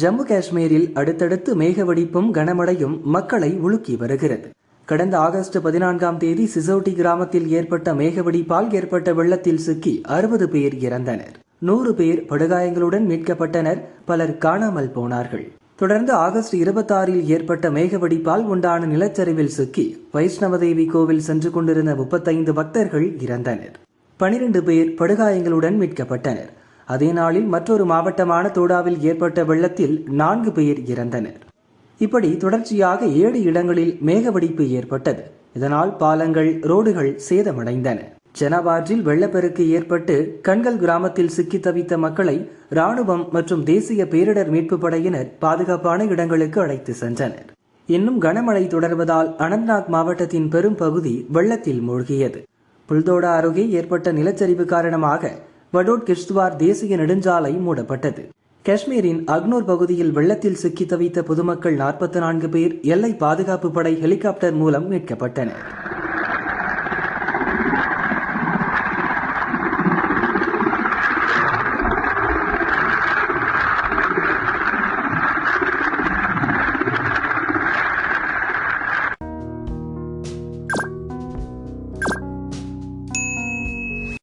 ஜம்மு காஷ்மீரில் அடுத்தடுத்து மேகவெடிப்பும் கனமழையும் மக்களை உலுக்கி வருகிறது. கடந்த ஆகஸ்ட் பதினான்காம் தேதி சிசோட்டி கிராமத்தில் ஏற்பட்ட மேகவெடிப்பால் ஏற்பட்ட வெள்ளத்தில் சிக்கி அறுபது பேர் இறந்தனர். நூறு பேர் படுகாயங்களுடன் மீட்கப்பட்டனர் பலர் காணாமல் போனார்கள். தொடர்ந்து ஆகஸ்ட் இருபத்தாறில் ஏற்பட்ட மேகவெடிப்பால் உண்டான நிலச்சரிவில் சிக்கி வைஷ்ணவதேவி கோவில் சென்று கொண்டிருந்த முப்பத்தைந்து பக்தர்கள் இறந்தனர். பனிரெண்டு பேர் படுகாயங்களுடன் மீட்கப்பட்டனர். அதே நாளில் மற்றொரு மாவட்டமான தோடாவில் ஏற்பட்ட வெள்ளத்தில் நான்கு பேர் இறந்தனர். இப்படி தொடர்ச்சியாக ஏழு இடங்களில் மேகவெடிப்பு ஏற்பட்டது. இதனால் பாலங்கள் ரோடுகள் சேதமடைந்தன. ஜனவாற்றில் வெள்ளப்பெருக்கு ஏற்பட்டு கண்கள் கிராமத்தில் சிக்கி தவித்த மக்களை ராணுவம் மற்றும் தேசிய பேரிடர் மீட்பு படையினர் பாதுகாப்பான இடங்களுக்கு அழைத்து சென்றனர். இன்னும் கனமழை தொடர்வதால் அனந்த்நாக் மாவட்டத்தின் பெரும் பகுதி வெள்ளத்தில் மூழ்கியது. புல்தோடா அருகே ஏற்பட்ட நிலச்சரிவு காரணமாக வடோட் கிஷ்துவார் தேசிய நெடுஞ்சாலை மூடப்பட்டது. காஷ்மீரின் அக்னூர் பகுதியில் வெள்ளத்தில் சிக்கி தவித்த பொதுமக்கள் நாற்பத்தி நான்கு பேர் எல்லை பாதுகாப்பு படை ஹெலிகாப்டர் மூலம் மீட்கப்பட்டனர்.